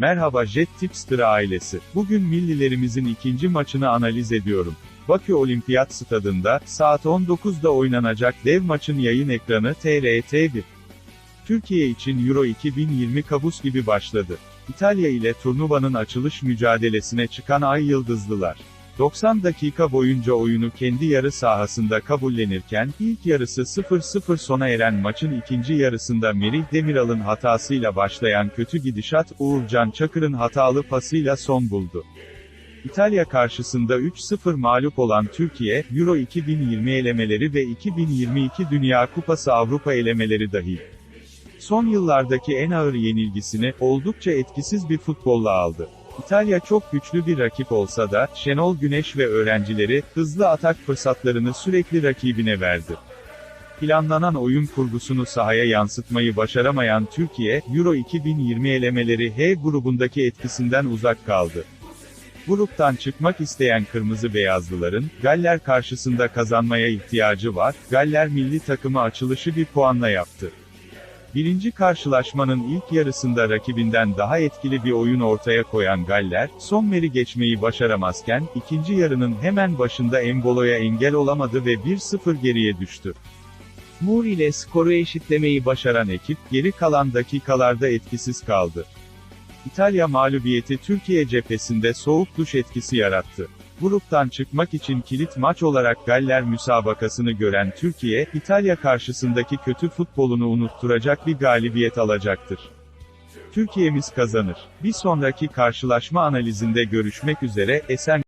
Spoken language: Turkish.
Merhaba Jet Tipster ailesi. Bugün millilerimizin ikinci maçını analiz ediyorum. Bakü Olimpiyat Stadında, saat 19'da oynanacak dev maçın yayın ekranı TRT1. Türkiye için Euro 2020 kabus gibi başladı. İtalya ile turnuvanın açılış mücadelesine çıkan Ay Yıldızlılar. 90 dakika boyunca oyunu kendi yarı sahasında kabullenirken, ilk yarısı 0-0 sona eren maçın ikinci yarısında Merih Demiral'ın hatasıyla başlayan kötü gidişat, Uğurcan Çakır'ın hatalı pasıyla son buldu. İtalya karşısında 3-0 mağlup olan Türkiye, Euro 2020 elemeleri ve 2022 Dünya Kupası Avrupa elemeleri dahil. Son yıllardaki en ağır yenilgisini, oldukça etkisiz bir futbolla aldı. İtalya çok güçlü bir rakip olsa da, Şenol Güneş ve öğrencileri, hızlı atak fırsatlarını sürekli rakibine verdi. Planlanan oyun kurgusunu sahaya yansıtmayı başaramayan Türkiye, Euro 2020 elemeleri H grubundaki etkisinden uzak kaldı. Gruptan çıkmak isteyen Kırmızı Beyazlıların, Galler karşısında kazanmaya ihtiyacı var, Galler milli takımı açılışı bir puanla yaptı. Birinci karşılaşmanın ilk yarısında rakibinden daha etkili bir oyun ortaya koyan Galler, Sommer'i geçmeyi başaramazken, ikinci yarının hemen başında Embolo'ya engel olamadı ve 1-0 geriye düştü. Moore ile skoru eşitlemeyi başaran ekip, geri kalan dakikalarda etkisiz kaldı. İtalya mağlubiyeti Türkiye cephesinde soğuk duş etkisi yarattı. Gruptan çıkmak için kilit maç olarak Galler müsabakasını gören Türkiye, İtalya karşısındaki kötü futbolunu unutturacak bir galibiyet alacaktır. Türkiye'miz kazanır. Bir sonraki karşılaşma analizinde görüşmek üzere, esen